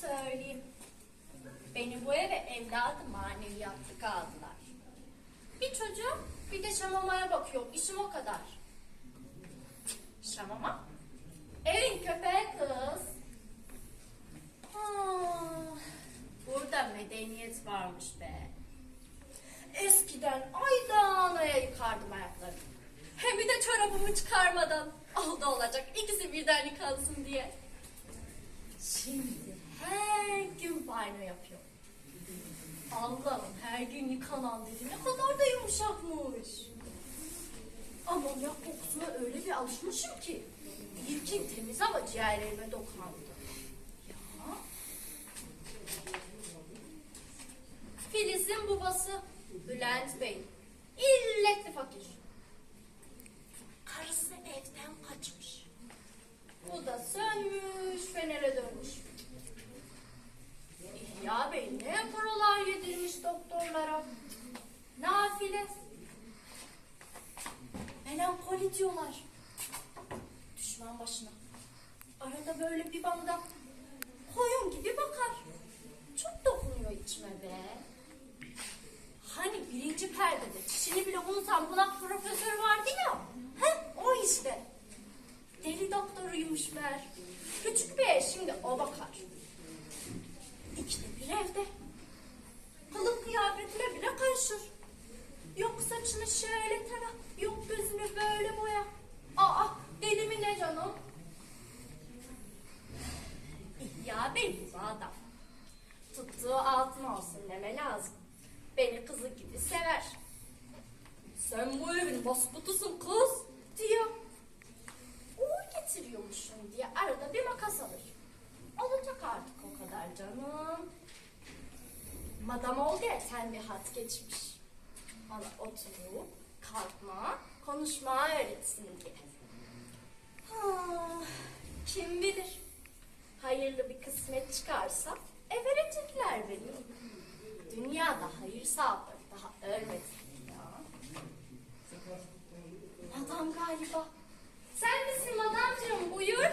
söyleyeyim. Beni bu eve evladı maneviyatlık aldılar. Bir çocuğum bir de şamamaya bakıyor. İşim o kadar. Şamama? Evin köpeği kız. Ah, burada medeniyet varmış be. Eskiden aydan aya yıkardım ayaklarımı. Hem bir de çorabımı çıkarmadan. Oldu olacak ikisi birden yıkansın diye. Şimdi her gün banyo yapıyor. Allah'ım her gün yıkanan dedi ne kadar da yumuşakmış. Amonyak kokusuna öyle bir alışmışım ki. İlkin temiz ama ciğerlerime dokandı. Ya. Filiz'in babası Bülent Bey. İlletli fakir. Karısı evden kaçmış. Bu da sönmüş, fenere dönmüş. İhya Bey ne paralar yedirmiş doktorlara. Nafile. Melankoli diyorlar. Düşman başına. Arada böyle bir bana koyun gibi bakar. Çok dokunuyor içime be. Hani birinci perdede çişini bile unutan bunak profesör vardı ya. He o işte. Deli doktoruymuş meğer. Küçük bir ev şimdi o bakar. İkide bir evde. Kılık kıyafetine bile karışır. Yok saçını şöyle tara, yok gözünü böyle boya. Aa deli mi ne canım? Ya benim bu adam. Tuttuğu altın olsun deme lazım. Beni kızı gibi sever. Sen bu evin basbutusun kız diyor. Uğur getiriyormuşum diye arada bir makas alır. Olacak artık o kadar canım. Madam oldu ya sen bir hat geçmiş bana oturup, kalkma, konuşma öğretsin diye. Ha, kim bilir? Hayırlı bir kısmet çıkarsa everecekler beni. Dünyada hayır sağlık daha ölmedi. Adam galiba. Sen misin madamcığım buyur.